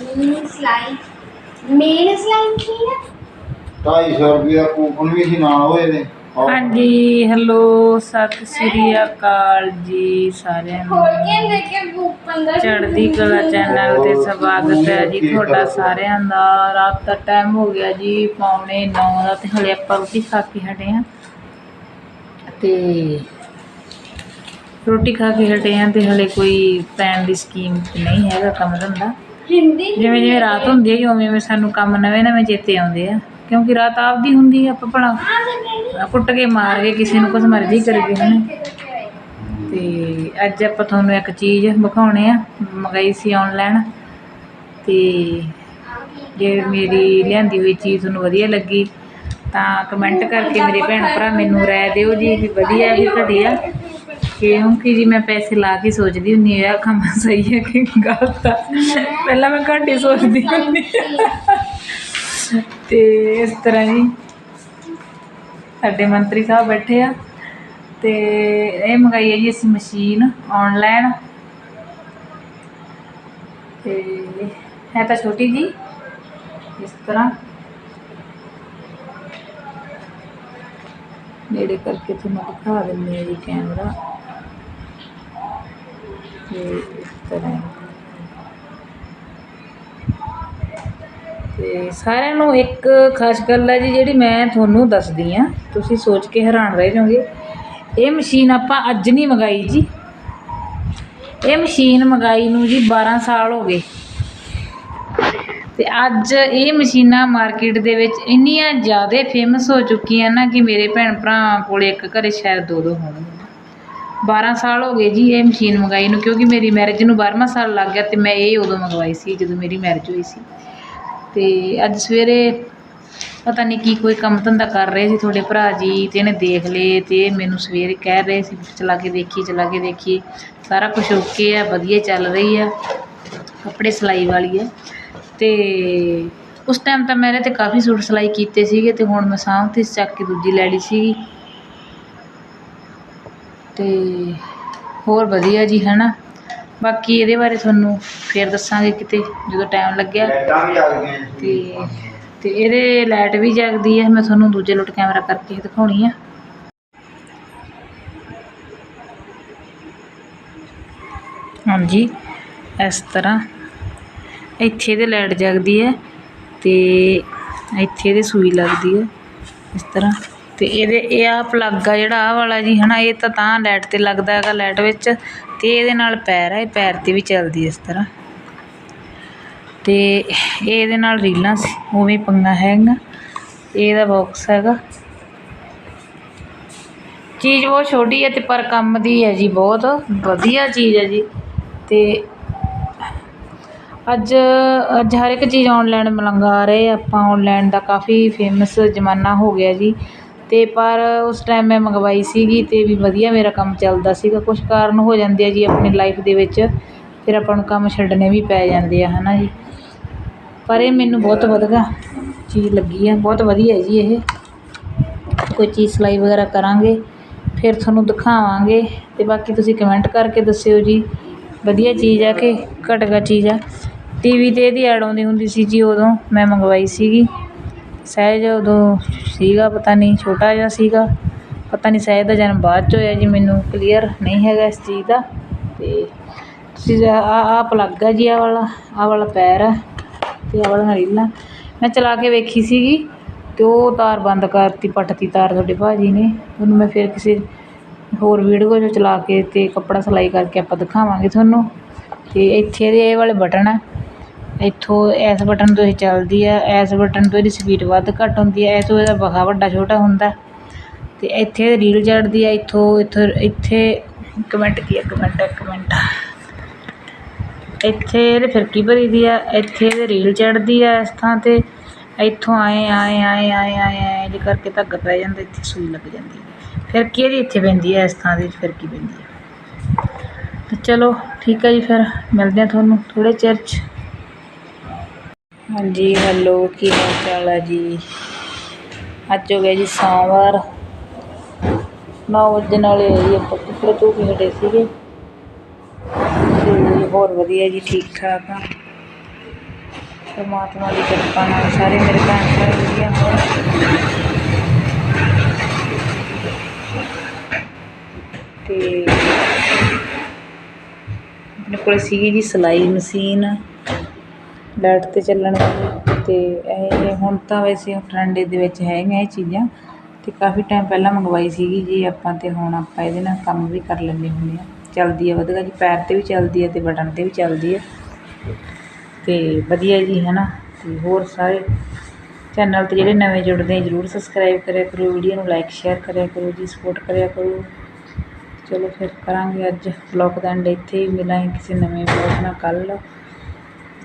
Main ਸਲਾਈ main ਸਲਾਈ ਕੀ ਹੈ 250 ਰੁਪਏ ਦਾ ਕੂਪਨ ਵੀ ਸੀ ਨਾਲ ਹੋਏ ਨੇ। ਔਰ ਹਾਂਜੀ ਹੈਲੋ ਸਤਿ ਸ੍ਰੀ ਅਕਾਲ ਜੀ ਸਾਰਿਆਂ ਨੂੰ। ਖੋਲ ਕੇ ਦੇਖੇ ਕੂਪਨ ਦਾ ਚੜ੍ਹਦੀ ਕਲਾ ਚੈਨਲ ਤੇ ਸਵਾਗਤ ਹੈ ਜੀ ਤੁਹਾਡਾ ਸਾਰਿਆਂ ਦਾ। ਰਾਤ ਦਾ ਟਾਈਮ ਹੋ ਗਿਆ ਜੀ ਪੌਣੇ 9 ਦਾ ਤੇ ਹਲੇ ਆਪਾਂ ਰੋਟੀ ਖਾ ਕੇ ਹਟੇ ਆ ਤੇ ਰੋਟੀ ਖਾ ਕੇ ਹਟੇ ਆ ਤੇ ਹਲੇ ਕੋਈ ਪੈਣ ਦੀ ਸਕੀਮ ਨਹੀਂ ਹੈਗਾ ਕੰਮ ਧੰਦਾ। ਹਿੰਦੀ ਜਿਵੇਂ ਜਿਵੇਂ ਰਾਤ ਹੁੰਦੀ ਹੈ ਜੀ ਉਵੇਂ ਉਵੇਂ ਸਾਨੂੰ ਕੰਮ ਨਵੇਂ ਨਵੇਂ ਚੇਤੇ ਆਉਂਦੇ ਆ। ਕਿਉਂਕਿ ਰਾਤ ਆਪਦੀ ਹੁੰਦੀ ਆ ਆਪਾਂ ਭਲਾ ਕੁੱਟ ਕੇ ਮਾਰ ਕੇ ਕਿਸੇ ਨੂੰ ਕੁਝ ਮਰਜ਼ੀ ਕਰੀਏ ਹਨਾ। ਤੇ ਅੱਜ ਆਪਾਂ ਤੁਹਾਨੂੰ ਇੱਕ ਚੀਜ਼ ਵਿਖਾਉਣੇ ਆ ਮੰਗਾਈ ਸੀ ਆਨਲਾਈਨ ਤੇ ਜੇ ਮੇਰੀ ਲਿਆਂਦੀ ਹੋਈ ਚੀਜ਼ ਤੁਹਾਨੂੰ ਵਧੀਆ ਲੱਗੀ ਤਾਂ ਕਮੈਂਟ ਕਰਕੇ ਮੇਰੇ ਭੈਣ ਭਰਾ ਮੈਨੂੰ ਰਾਏ ਦਿਓ ਜੀ ਵੀ ਵਧੀਆ ਵੀ ਘਟਿਆ। ਕਿਉਂਕਿ ਜੀ ਮੈਂ ਪੈਸੇ ਲਾ ਕੇ ਸੋਚਦੀ ਹੁੰਦੀ ਆ ਕੰਮ ਸਹੀ ਹੈ ਕਿ ਗਲਤ ਆ। ਪਹਿਲਾਂ ਮੈਂ ਘੰਟੇ ਸੋਚਦੀ ਹੁੰਦੀ ਆ। ਤੇ ਇਸ ਤਰ੍ਹਾਂ ਜੀ ਸਾਡੇ ਮੰਤਰੀ ਸਾਹਿਬ ਬੈਠੇ ਆ ਤੇ ਇਹ ਮੰਗਾਈ ਹੈ ਜੀ ਅਸੀਂ ਮਸ਼ੀਨ ਆਨਲਾਈਨ ਤੇ ਹੈ ਤਾਂ ਛੋਟੀ ਜੀ, ਇਸ ਤਰ੍ਹਾਂ। ਨੇੜੇ ਕਰਕੇ ਤੁਹਾਨੂੰ ਦਿਖਾ ਦਿੰਦੇ ਆ ਜੀ ਕੈਮਰਾ। ਤੇ ਇਸ ਤਰ੍ਹਾਂ ਤੇ ਸਾਰਿਆਂ ਨੂੰ ਇੱਕ ਖਾਸ ਗੱਲ ਹੈ ਜੀ, ਜਿਹੜੀ ਮੈਂ ਤੁਹਾਨੂੰ ਦੱਸਦੀ ਆ, ਤੁਸੀਂ ਸੋਚ ਕੇ ਹੈਰਾਨ ਰਹਿ ਜਾਓਗੇ। ਇਹ ਮਸ਼ੀਨ ਆਪਾਂ ਅੱਜ ਨਹੀਂ ਮੰਗਾਈ ਜੀ। ਇਹ ਮਸ਼ੀਨ ਮੰਗਾਈ ਨੂੰ ਜੀ 12 ਸਾਲ ਹੋ ਗਏ। ਤੇ ਅੱਜ ਇਹ ਮਸ਼ੀਨਾਂ ਮਾਰਕੀਟ ਦੇ ਵਿੱਚ ਇੰਨੀਆਂ ਜ਼ਿਆਦਾ ਫੇਮਸ ਹੋ ਚੁੱਕੀਆਂ ਨਾ ਕਿ ਮੇਰੇ ਭੈਣ ਭਰਾ ਕੋਲ ਇੱਕ ਘਰੇ ਸ਼ਾਇਦ ਦੋ ਦੋ ਹੋਣਗੇ। 12 ਸਾਲ ਹੋ ਗਏ ਜੀ ਇਹ ਮਸ਼ੀਨ ਮੰਗਵਾਈ ਨੂੰ, ਕਿਉਂਕਿ ਮੇਰੀ ਮੈਰਿਜ ਨੂੰ 12ਵਾਂ ਸਾਲ ਲੱਗ ਗਿਆ ਅਤੇ ਮੈਂ ਇਹ ਉਦੋਂ ਮੰਗਵਾਈ ਸੀ ਜਦੋਂ ਮੇਰੀ ਮੈਰਿਜ ਹੋਈ ਸੀ। ਅਤੇ ਅੱਜ ਸਵੇਰੇ ਪਤਾ ਨਹੀਂ ਕੀ ਕੋਈ ਕੰਮ ਧੰਦਾ ਕਰ ਰਹੇ ਸੀ ਤੁਹਾਡੇ ਭਰਾ ਜੀ ਅਤੇ ਇਹਨੇ ਦੇਖ ਲਏ ਅਤੇ ਮੈਨੂੰ ਸਵੇਰੇ ਕਹਿ ਰਹੇ ਸੀ ਚਲਾ ਕੇ ਦੇਖੀ ਚਲਾ ਕੇ ਦੇਖੀ ਸਾਰਾ ਕੁਛ ਓਕੇ ਆ ਵਧੀਆ ਚੱਲ ਰਹੀ ਆ ਕੱਪੜੇ ਸਿਲਾਈ ਵਾਲੀ ਆ ਅਤੇ ਉਸ ਟਾਈਮ ਤਾਂ ਮੈਂ ਮੇਰੇ ਤੇ ਕਾਫੀ ਸੂਟ ਸਿਲਾਈ ਕੀਤੇ ਸੀਗੇ ਅਤੇ ਹੁਣ ਮੈਂ ਸਾਂਭ ਤੇ ਚੱਕ ਕੇ ਦੂਜੀ ਲੈ ਲਈ ਸੀਗੀ। ਤੇ ਹੋਰ ਵਧੀਆ ਜੀ ਹਨਾ? ਬਾਕੀ ਇਹਦੇ ਬਾਰੇ ਤੁਹਾਨੂੰ ਫੇਰ ਦੱਸਾਂਗੇ ਕਿਤੇ ਜਦੋਂ ਟਾਈਮ ਲੱਗਿਆ। ਲਾਈਟਾਂ ਵੀ ਆ ਗਈਆਂ ਤੇ ਤੇ ਇਹਦੇ ਲਾਈਟ ਵੀ ਜਗਦੀ ਹੈ ਮੈਂ ਤੁਹਾਨੂੰ ਦੂਜੇ ਲੁੱਟ ਕੈਮਰਾ ਕਰਕੇ ਦਿਖਾਉਣੀ ਆ। ਹਾਂਜੀ ਇਸ ਤਰ੍ਹਾਂ। ਇੱਥੇ ਇਹਦੇ ਲਾਈਟ ਜਗਦੀ ਹੈ ਤੇ ਇੱਥੇ ਇਹਦੇ ਸੂਈ ਲੱਗਦੀ ਹੈ ਇਸ ਤਰ੍ਹਾਂ। ਤੇ ਇਹਦੇ, ਇਹ ਆ ਪਲੱਗ ਆ ਜਿਹੜਾ ਆਹ ਵਾਲਾ ਜੀ, ਹਨਾ, ਇਹ ਤਾਂ ਤਾਂ ਲਾਈਟ ਤੇ ਲੱਗਦਾ ਹੈਗਾ ਲਾਈਟ ਵਿੱਚ ਤੇ ਇਹਦੇ ਨਾਲ ਪੈਰ ਹੈ ਇਹ ਪੈਰ ਤੇ ਵੀ ਚੱਲਦੀ ਇਸ ਤਰ੍ਹਾਂ। ਤੇ ਇਹ ਇਹਦੇ ਨਾਲ ਰੀਲਾਂ ਸੀ ਉਵੇਂ ਪੰਗਾ ਹੈਗਾ। ਇਹਦਾ ਬਾਕਸ ਹੈਗਾ। ਚੀਜ਼ ਬਹੁਤ ਛੋਟੀ ਹੈ ਤੇ ਪਰ ਕੰਮ ਦੀ ਹੈ ਜੀ ਬਹੁਤ, ਵਧੀਆ ਚੀਜ਼ ਹੈ ਜੀ। ਤੇ ਅੱਜ ਅੱਜ ਹਰ ਇੱਕ ਚੀਜ਼ ਆਨਲਾਈਨ ਮੰਗਾ ਰਹੇ ਆਪਾਂ ਆਨਲਾਈਨ ਦਾ ਕਾਫੀ ਫੇਮਸ ਜ਼ਮਾਨਾ ਹੋ ਗਿਆ ਜੀ। ਅਤੇ ਪਰ ਉਸ ਟਾਈਮ ਮੈਂ ਮੰਗਵਾਈ ਸੀਗੀ ਅਤੇ ਵੀ ਵਧੀਆ ਮੇਰਾ ਕੰਮ ਚੱਲਦਾ ਸੀਗਾ। ਕੁਛ ਕਾਰਨ ਹੋ ਜਾਂਦੇ ਆ ਜੀ ਆਪਣੀ ਲਾਈਫ ਦੇ ਵਿੱਚ, ਫਿਰ ਆਪਾਂ ਨੂੰ ਕੰਮ ਛੱਡਣੇ ਵੀ ਪੈ ਜਾਂਦੇ ਆ ਹੈ ਨਾ ਜੀ। ਪਰ ਇਹ ਮੈਨੂੰ ਬਹੁਤ ਵਧੀਆ ਚੀਜ਼ ਲੱਗੀ ਆ, ਬਹੁਤ ਵਧੀਆ ਜੀ ਇਹ। ਕੋਈ ਚੀਜ਼ ਸਿਲਾਈ ਵਗੈਰਾ ਕਰਾਂਗੇ, ਫਿਰ ਤੁਹਾਨੂੰ ਦਿਖਾਵਾਂਗੇ ਅਤੇ ਬਾਕੀ ਤੁਸੀਂ ਕਮੈਂਟ ਕਰਕੇ ਦੱਸਿਓ ਜੀ। ਵਧੀਆ ਚੀਜ਼ ਆ ਕਿ ਘਟਗਾ ਚੀਜ਼ ਆ। ਟੀਵੀ ਤੇ ਇਹਦੀ ਐਡ ਆਉਂਦੀ ਹੁੰਦੀ ਸੀ ਜੀ ਉਦੋਂ ਮੈਂ ਮੰਗਵਾਈ ਸੀਗੀ। ਸਹਿਜ ਉਦੋਂ ਸੀਗਾ, ਪਤਾ ਨਹੀਂ, ਛੋਟਾ ਜਿਹਾ ਸੀਗਾ। ਪਤਾ ਨਹੀਂ, ਸ਼ਾਇਦ ਦਾ ਜਨਮ ਬਾਅਦ 'ਚ ਹੋਇਆ ਜੀ, ਮੈਨੂੰ ਕਲੀਅਰ ਨਹੀਂ ਹੈਗਾ ਇਸ ਚੀਜ਼ ਦਾ। ਅਤੇ ਤੁਸੀਂ ਆ ਆ ਪਲੱਗ ਆ ਜੀ, ਆਹ ਵਾਲਾ ਆਹ ਵਾਲਾ ਪੈਰ ਆ ਅਤੇ ਆਹ ਵਾਲੀਆਂ ਰੀਲਾਂ ਮੈਂ ਚਲਾ ਕੇ ਵੇਖੀ ਸੀਗੀ ਅਤੇ ਉਹ ਤਾਰ ਬੰਦ ਕਰਤੀ, ਪੱਟਤੀ ਤਾਰ ਤੁਹਾਡੇ ਭਾਜੀ ਨੇ। ਉਹਨੂੰ ਮੈਂ ਫਿਰ ਕਿਸੇ ਹੋਰ ਵੀਡੀਓ 'ਚ ਚਲਾ ਕੇ ਅਤੇ ਕੱਪੜਾ ਸਿਲਾਈ ਕਰਕੇ ਆਪਾਂ ਦਿਖਾਵਾਂਗੇ ਤੁਹਾਨੂੰ। ਅਤੇ ਇੱਥੇ ਇਹਦੇ ਇਹ ਵਾਲੇ ਬਟਨ ਆ। ਇੱਥੋਂ ਇਸ ਬਟਨ ਤੋਂ ਇਹ ਚੱਲਦੀ ਆ ਇਸ ਬਟਨ ਤੋਂ ਇਹਦੀ ਸਪੀਡ ਵੱਧ ਘੱਟ ਹੁੰਦੀ ਹੈ ਇਹ ਤੋਂ ਇਹਦਾ ਬਹਾ ਵੱਡਾ ਛੋਟਾ ਹੁੰਦਾ। ਅਤੇ ਇੱਥੇ ਰੀਲ ਚੜ੍ਹਦੀ ਆ, ਇੱਥੋਂ ਇੱਥੋਂ, ਇੱਥੇ, ਇੱਕ ਮਿੰਟ ਕੀ, ਇੱਕ ਮਿੰਟ ਇੱਕ ਮਿੰਟ। ਇੱਥੇ ਇਹਦੇ ਫਿਰਕੀ ਭਰੀ ਦੀ ਆ, ਇੱਥੇ ਇਹਦੇ ਰੀਲ ਚੜ੍ਹਦੀ ਆ ਇਸ ਥਾਂ ਤੇ। ਇੱਥੋਂ ਆਏ ਆਏ ਆਏ ਆਏ ਆਏ ਆਏ ਜੇ ਕਰਕੇ ਧਾਗਾ ਪੈ ਜਾਂਦਾ, ਇੱਥੇ ਸੂਈ ਲੱਗ ਜਾਂਦੀ ਹੈ ਫਿਰਕੀ ਇਹਦੀ ਇੱਥੇ ਪੈਂਦੀ ਹੈ ਇਸ ਥਾਂ 'ਤੇ ਫਿਰਕੀ ਪੈਂਦੀ ਹੈ ਤੇ ਚਲੋ, ਠੀਕ ਹੈ ਜੀ ਫਿਰ, ਮਿਲਦੇ ਆ ਤੁਹਾਨੂੰ ਥੋੜ੍ਹੇ ਚਿਰ 'ਚ। ਹਾਂਜੀ ਹੈਲੋ ਕੀ ਹਾਲ ਚਾਲ ਹੈ ਜੀ? ਅੱਜ ਹੋ ਗਿਆ ਜੀ ਸੋਮਵਾਰ। ਨੌ ਵਜੇ ਨਾਲੇ ਜੀ ਆਪਾਂ ਕੱਪੜੇ ਧੋ ਹਟੇ ਸੀਗੇ। ਤੇ ਹੋਰ ਵਧੀਆ ਜੀ ਠੀਕ ਠਾਕ ਆ। ਪਰਮਾਤਮਾ ਦੀ ਕਿਰਪਾ ਨਾਲ ਸਾਰੇ ਮੇਰੇ ਭੈਣ ਭਰਾ ਵਧੀਆ ਹੋਣ। ਤੇ ਆਪਣੇ ਕੋਲ ਸੀਗੀ ਜੀ ਸਿਲਾਈ ਮਸ਼ੀਨ। ਲਾਈਟ ਤੇ ਚੱਲਣ ਵਾਲੀ ਤੇ ਇਹ ਹੁਣ ਤਾਂ ਵੈਸੇ ਟ੍ਰੈਂਡ ਦੇ ਵਿੱਚ ਹੈਗੀਆਂ ਇਹ ਚੀਜ਼ਾਂ ਅਤੇ ਕਾਫੀ ਟਾਈਮ ਪਹਿਲਾਂ ਮੰਗਵਾਈ ਸੀਗੀ ਜੀ, ਆਪਾਂ ਤੇ ਹੁਣ ਆਪਾਂ ਇਹਦੇ ਨਾਲ ਕੰਮ ਵੀ ਕਰ ਲੈਂਦੇ ਹੁੰਦੇ ਹਾਂ। ਚੱਲਦੀ ਆ ਵਧੀਆ ਜੀ, ਪੈਰ ਤੇ ਵੀ ਚੱਲਦੀ ਹੈ ਅਤੇ ਬਟਨ ਤੇ ਵੀ ਚੱਲਦੀ ਹੈ ਅਤੇ ਵਧੀਆ ਜੀ ਹੈ ਨਾ ਅਤੇ ਹੋਰ ਸਾਰੇ ਚੈਨਲ ਤੇ ਜਿਹੜੇ ਨਵੇਂ ਜੁੜਦੇ ਆ, ਜਰੂਰ ਸਬਸਕ੍ਰਾਈਬ ਕਰਿਆ ਕਰੋ, ਵੀਡੀਓ ਨੂੰ ਲਾਈਕ ਸ਼ੇਅਰ ਕਰਿਆ ਕਰੋ ਜੀ ਸਪੋਰਟ ਕਰਿਆ ਕਰੋ। ਚਲੋ ਫਿਰ ਕਰਾਂਗੇ ਅੱਜ ਬਲੌਗ ਦਾ ਐਂਡ ਇੱਥੇ ਹੀ ਮਿਲਾਂਗੇ ਕਿਸੇ ਨਵੇਂ ਬਲੌਗ ਨਾਲ ਕੱਲ੍ਹ।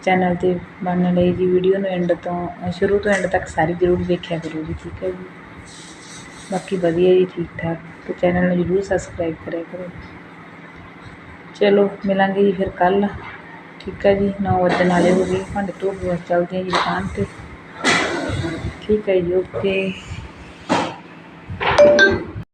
ਚੈਨਲ ਤੇ ਬਣਨ ਲਈ ਜੀ ਵੀਡੀਓ ਨੂੰ ਐਂਡ ਤੋਂ ਸ਼ੁਰੂ ਤੋਂ ਐਂਡ ਤੱਕ ਸਾਰੀ ਜ਼ਰੂਰ ਦੇਖਿਆ ਕਰੋ ਜੀ, ਠੀਕ ਹੈ ਜੀ? ਬਾਕੀ ਵਧੀਆ ਜੀ, ਠੀਕ ਠਾਕ। ਤੇ ਚੈਨਲ ਨੂੰ ਜ਼ਰੂਰ ਸਬਸਕ੍ਰਾਈਬ ਕਰਿਆ ਕਰੋ। ਚਲੋ, ਮਿਲਾਂਗੇ ਜੀ ਫਿਰ ਕੱਲ੍ਹ। ਠੀਕ ਹੈ ਜੀ, ਨੌ ਵੱਜਣ ਵਾਲੇ ਹੋ ਗਏ। ਭਾਂਡੇ ਧੋ ਕੇ ਚੱਲਦੇ ਹਾਂ ਜੀ ਦੁਕਾਨ ਤੇ। ਠੀਕ ਹੈ ਜੀ ਓਕੇ